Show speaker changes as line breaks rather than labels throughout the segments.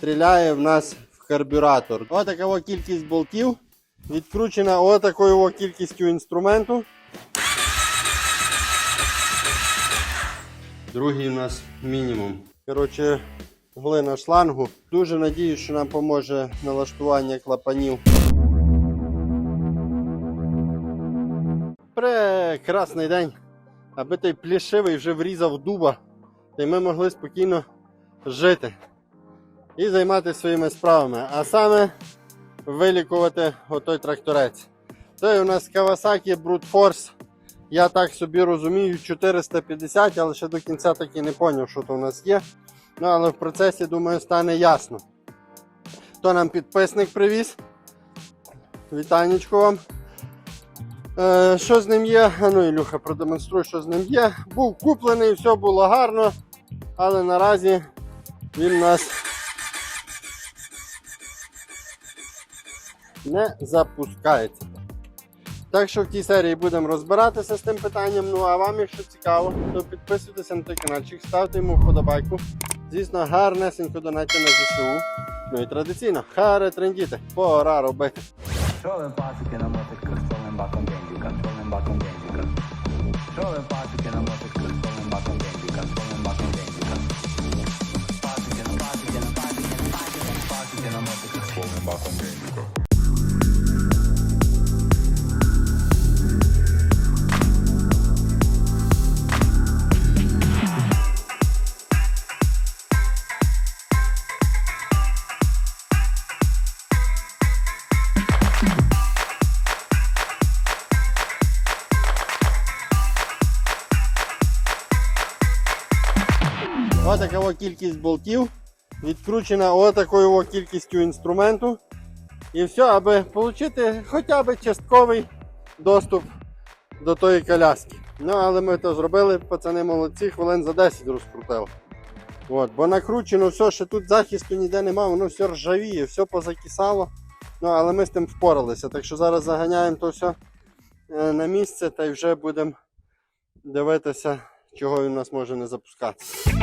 стріляє в нас в карбюратор. Ось така кількість болтів. Відкручена отакою кількістю інструменту. Другий у нас мінімум. Коротше, глина шлангу. Дуже надіюсь, що нам поможе налаштування клапанів. Прекрасний день. Аби той плішивий вже врізав дуба, та й ми могли спокійно жити і займатися своїми справами. А саме вилікувати отой тракторець. Це у нас Kawasaki Brute Force. Я так собі розумію, 450, але ще до кінця так і не зрозумів, що то у нас є. Ну, але в процесі, думаю, стане ясно. То нам підписник привіз. Вітанечко вам. Е, що з ним є? Ну, Ілюха, продемонструй, що з ним є. Був куплений, все було гарно, але наразі він у нас не запускається. Так що в тій серії будемо розбиратися з тим питанням. Ну а вам, якщо цікаво, то підписуйтеся на той каналчик, ставте йому вподобайку. Звісно, гарнесенько донатьте на ЗСУ. Ну і традиційно, харе трендіти, пора робити.
Trolling party che non muove il trolling back on Genjica, trolling back on Genjica. Trolling party che non muove il trolling back on Genjica, trolling back on Genjica. Party che non party
кількість болтів. Відкручена отакою кількістю інструменту. І все, аби отримати хоча б частковий доступ до тої коляски. Ну, але ми то зробили, пацани молодці, хвилин за 10 розкрутили. От, бо накручено все, що тут захисту ніде немає, воно все ржавіє, все позакисало. Ну, але ми з тим впоралися. Так що зараз заганяємо то все е, на місце та й вже будемо дивитися, чого він у нас може не запускатися.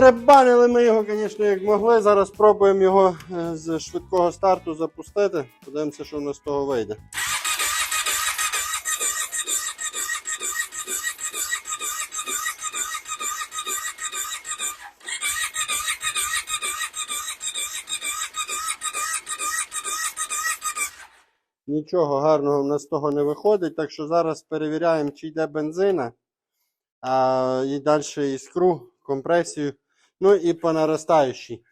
Роздеребанили ми його, звісно, як могли. Зараз спробуємо його е, з швидкого старту запустити. Подивимося, що в нас з того вийде. Нічого гарного в нас з того не виходить, так що зараз перевіряємо, чи йде бензина а, і далі іскру, компресію, ну і по наростаючій.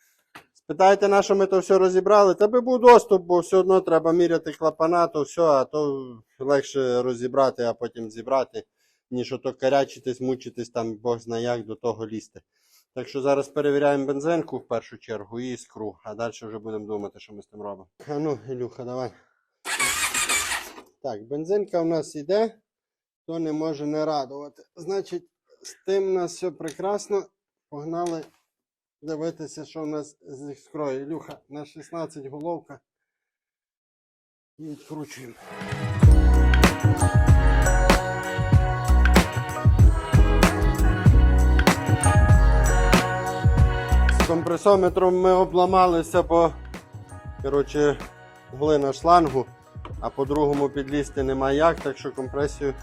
Спитайте, на що ми то все розібрали? Та би був доступ, бо все одно треба міряти клапана, то все, а то легше розібрати, а потім зібрати, ніж ото карячитись, мучитись, там Бог знає як до того лізти. Так що зараз перевіряємо бензинку в першу чергу і іскру, а далі вже будемо думати, що ми з тим робимо. А ну, Ілюха, давай. Так, бензинка у нас йде, то не може не радувати. Значить, з тим у нас все прекрасно. Погнали дивитися, що у нас з іскрою. Ілюха на 16 головка. І відкручуємо. З компресометром ми обламалися, бо коротше, глина шлангу, а по-другому підлізти нема як, так що компресію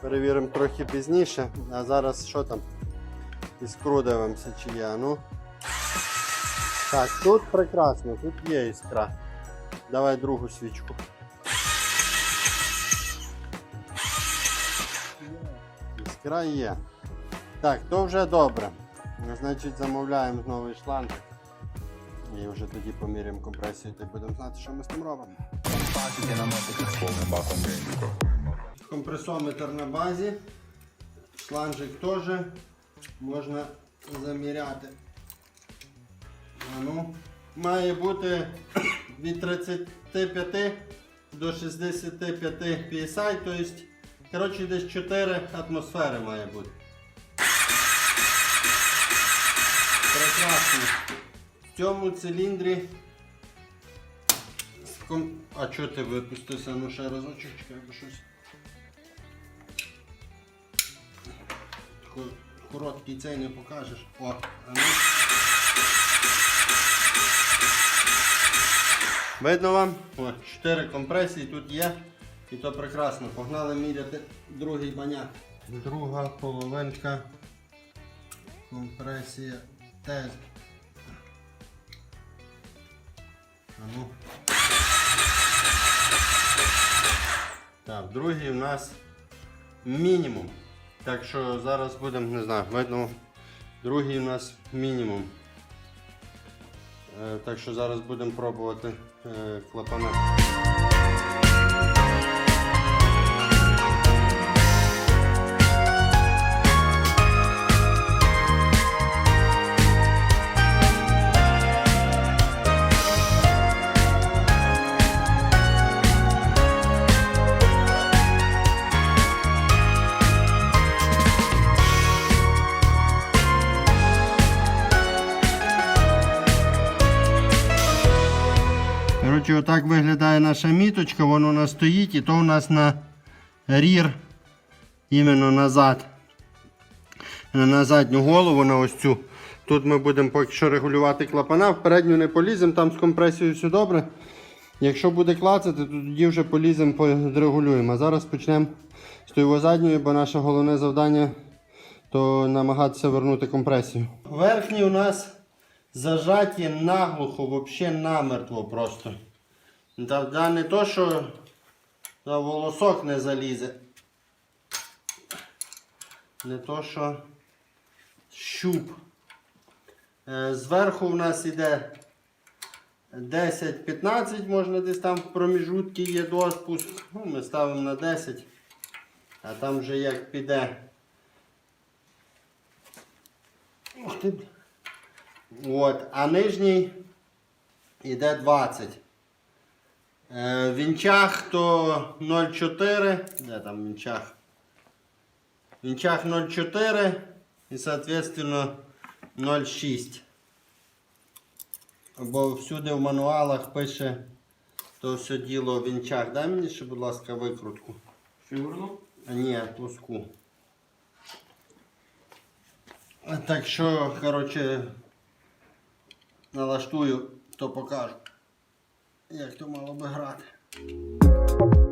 перевіримо трохи пізніше. А зараз що там? Іскру дивимося, чи є. Ну. Так, тут прекрасно, тут є іскра. Давай другу свічку. Іскра є. Так, то вже добре. Значить, замовляємо новий шланг. І вже тоді поміряємо компресію та будемо знати, що ми з тим робимо. Компресометр на базі. Шланжик теж можна заміряти. Ну, має бути від 35 до 65 PSI, то есть, коротше, десь 4 атмосфери має бути. Прекрасно. В цьому циліндрі. А чого ти випустився? Ну ще разочок, чекай, бо щось. Ко- Короткий цей не покажеш. О, а ну. Видно вам? О, 4 компресії тут є. І то прекрасно. Погнали міряти другий баняк. Друга половинка. Компресія теж. А ну. Так, другий у нас мінімум. Так що зараз будемо, не знаю, видно, другий у нас мінімум. Е, Так що зараз будемо пробувати е, клапана. Коротше, отак виглядає наша міточка, воно у нас стоїть і то у нас на рір, іменно назад. На задню голову, на ось цю. Тут ми будемо поки що регулювати клапана, в передню не поліземо, там з компресією все добре. Якщо буде клацати, то тоді вже поліземо, подрегулюємо. А зараз почнемо з тої задньої, бо наше головне завдання то намагатися вернути компресію. Верхні у нас зажаті наглухо, взагалі намертво просто. Та, да, не то, що на волосок не залізе. Не то, що щуп. Е, Зверху в нас іде 10-15, можна десь там в проміжутки є доспуск. Ну, ми ставимо на 10, а там вже як піде. От, а нижній іде 20. Е, в інчах то 0,4. Де там в інчах? В інчах 0,4 і, соответственно, 0,6. Бо всюди в мануалах пише то все діло в інчах. Дай мені ще, будь ласка, викрутку.
Фігурно?
А ні, плоску. Так що, коротше, налаштую, то покажу, як то мало би грати. –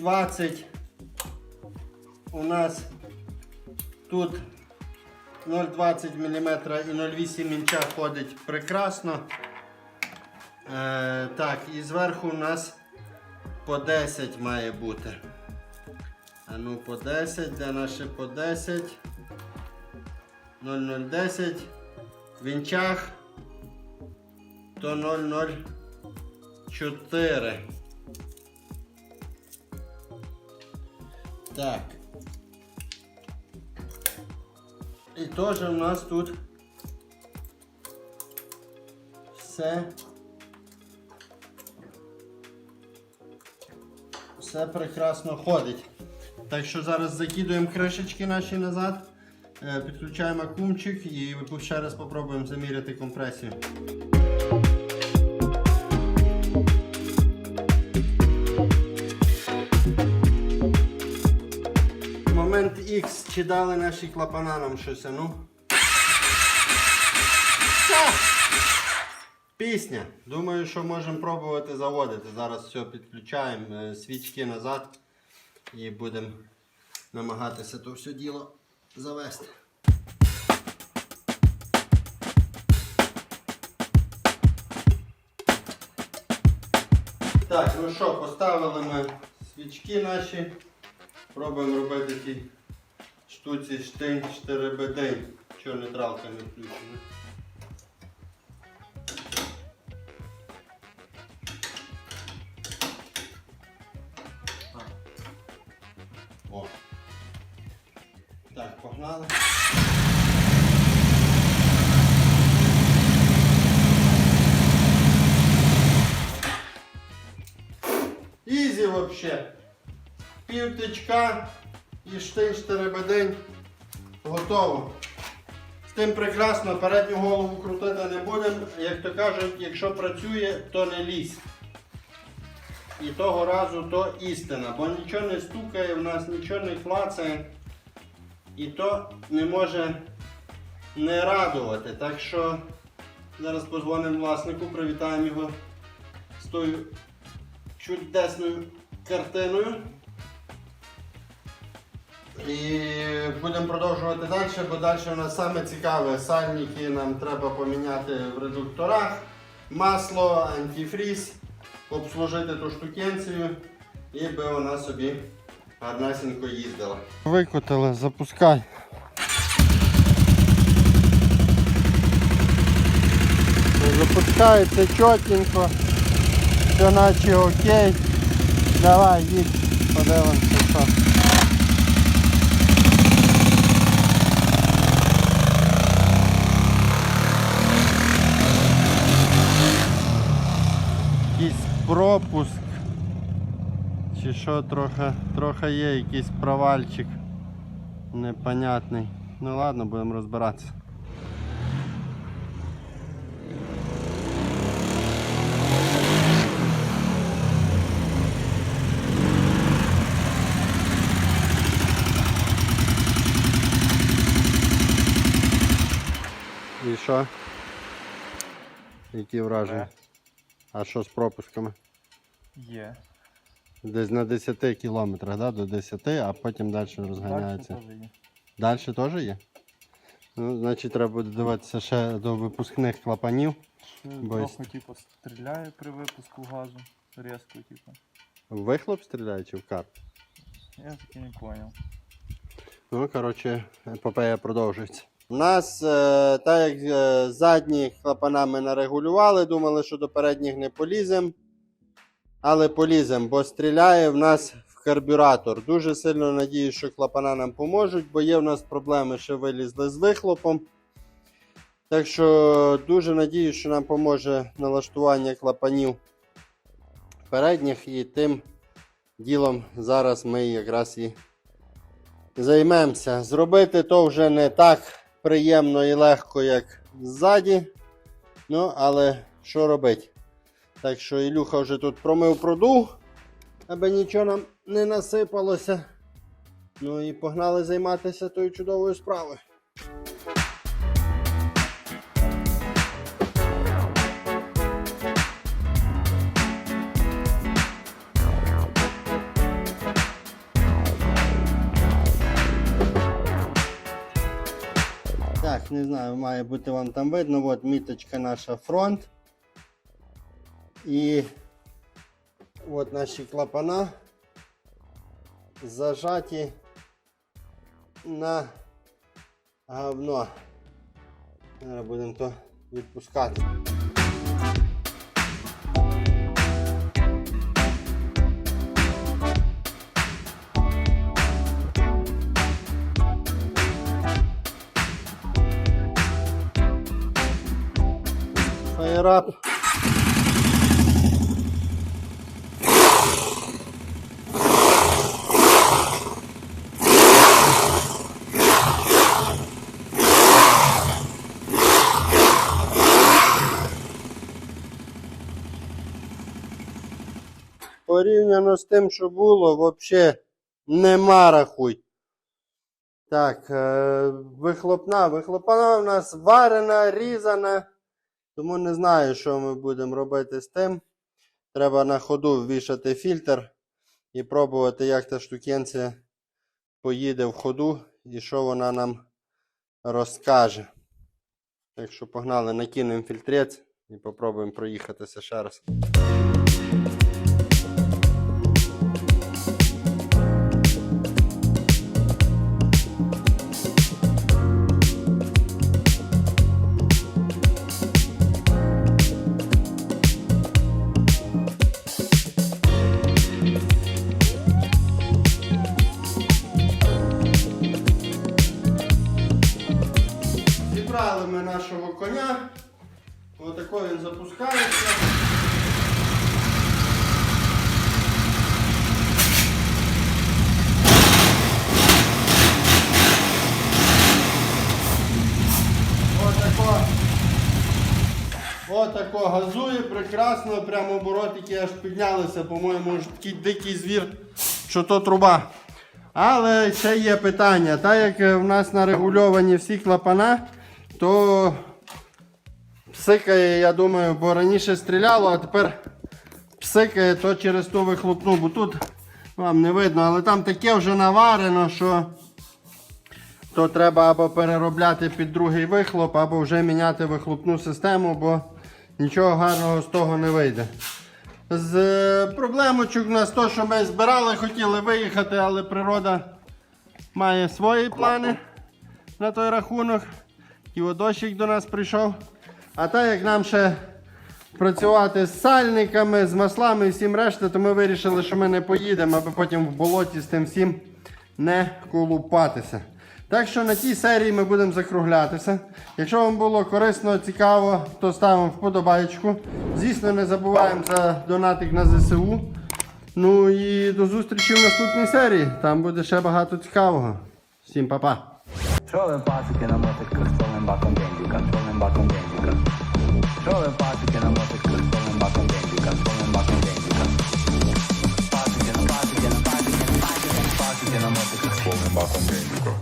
0,20 у нас тут 0,20 мм і 0,8 інча ходить прекрасно. Е, Так, і зверху у нас по 10 має бути. А ну по 10, де наше по 10? 0,010. В інчах то 0,04. Так. І теж у нас тут все. Все прекрасно ходить. Так що зараз закидуємо кришечки наші назад, е, підключаємо акумчик і ще раз спробуємо заміряти компресію. Момент чи дали наші клапана нам щось, а ну? Пісня. Думаю, що можемо пробувати заводити. Зараз все підключаємо, е, свічки назад і будемо намагатися то все діло завести. Так, ну що, поставили ми свічки наші. Пробуємо робити ті штуці штин 4 бд Чого нейтралка не включена? Так, погнали. Ізі вообще. Пів тичка і штин 4 бдень. Готово. З тим прекрасно, передню голову крутити не будемо. Як то кажуть, якщо працює, то не лізь. І того разу то істина, бо нічого не стукає, в нас нічого не клацає. І то не може не радувати. Так що зараз позвонимо власнику, привітаємо його з тою чудесною картиною. І будемо продовжувати далі, бо далі у нас саме цікаве. Сальники нам треба поміняти в редукторах, масло, антифріз, обслужити ту штукенцію і би вона собі гарнесенько їздила. Викотили, запускай. Запускається чотенько, все наче окей. Давай, їдь, подивимося, що. Якийсь пропуск. Чи що трохи, трохи є якийсь провальчик непонятний. Ну ладно, будемо розбиратися. І що? Які враження? А що з пропусками?
Є.
Десь на 10 кілометрах, да? до 10, а потім далі розганяється. Далі теж є? Ну, значить, треба буде дивитися ще до випускних клапанів. Бо
Трохи типу, стріляє при випуску газу. Різко, типу.
В Вихлоп стріляє чи в карт?
Я таки не зрозумів.
Ну, коротше, епопея продовжується. У нас, е, так як е, задні клапана ми нарегулювали, думали, що до передніх не поліземо. Але поліземо, бо стріляє в нас в карбюратор. Дуже сильно надіюсь, що клапана нам поможуть, бо є в нас проблеми, що вилізли з вихлопом. Так що дуже надіюсь, що нам поможе налаштування клапанів передніх і тим ділом зараз ми якраз і займемося. Зробити то вже не так приємно і легко, як ззаді. Ну, але що робити? Так що Ілюха вже тут промив продув, аби нічого нам не насипалося. Ну і погнали займатися тою чудовою справою. Не знаю, має бути вам там видно. От міточка наша фронт. І от наші клапана зажаті на говно. Зараз будемо то відпускати. Фаєрап. Порівняно з тим, що було, взагалі нема рахуй. Так, е, вихлопна. Вихлопна у нас варена, різана. Тому не знаю, що ми будемо робити з тим. Треба на ходу ввішати фільтр і пробувати, як та штукенція поїде в ходу і що вона нам розкаже. Так що погнали, накинемо фільтрець і попробуємо проїхатися ще раз. Отако газує, прекрасно, прямо оборотики аж піднялися, по-моєму, такий дикий звір, що то труба. Але ще є питання. Так як в нас нарегульовані всі клапана, то псикає, я думаю, бо раніше стріляло, а тепер псикає то через ту вихлопну, бо тут вам не видно, але там таке вже наварено, що то треба або переробляти під другий вихлоп, або вже міняти вихлопну систему, бо нічого гарного з того не вийде. З е, проблемочок у нас то, що ми збирали, хотіли виїхати, але природа має свої плани на той рахунок. І от дощик до нас прийшов. А так як нам ще працювати з сальниками, з маслами і всім решта, то ми вирішили, що ми не поїдемо, аби потім в болоті з тим всім не колупатися. Так що на тій серії ми будемо закруглятися. Якщо вам було корисно, цікаво, то ставимо вподобайку. Звісно, не забуваємо за донатик на ЗСУ. Ну і до зустрічі в наступній серії. Там буде ще багато цікавого. Всім па-па!
Ви пацики на з повним баком бензюка, з баком бензюка? Що ви пацики на з повним баком бензюка, з баком бензюка? Пацики на пацики на пацики на пацики на пацики на мотиках з баком бензюка.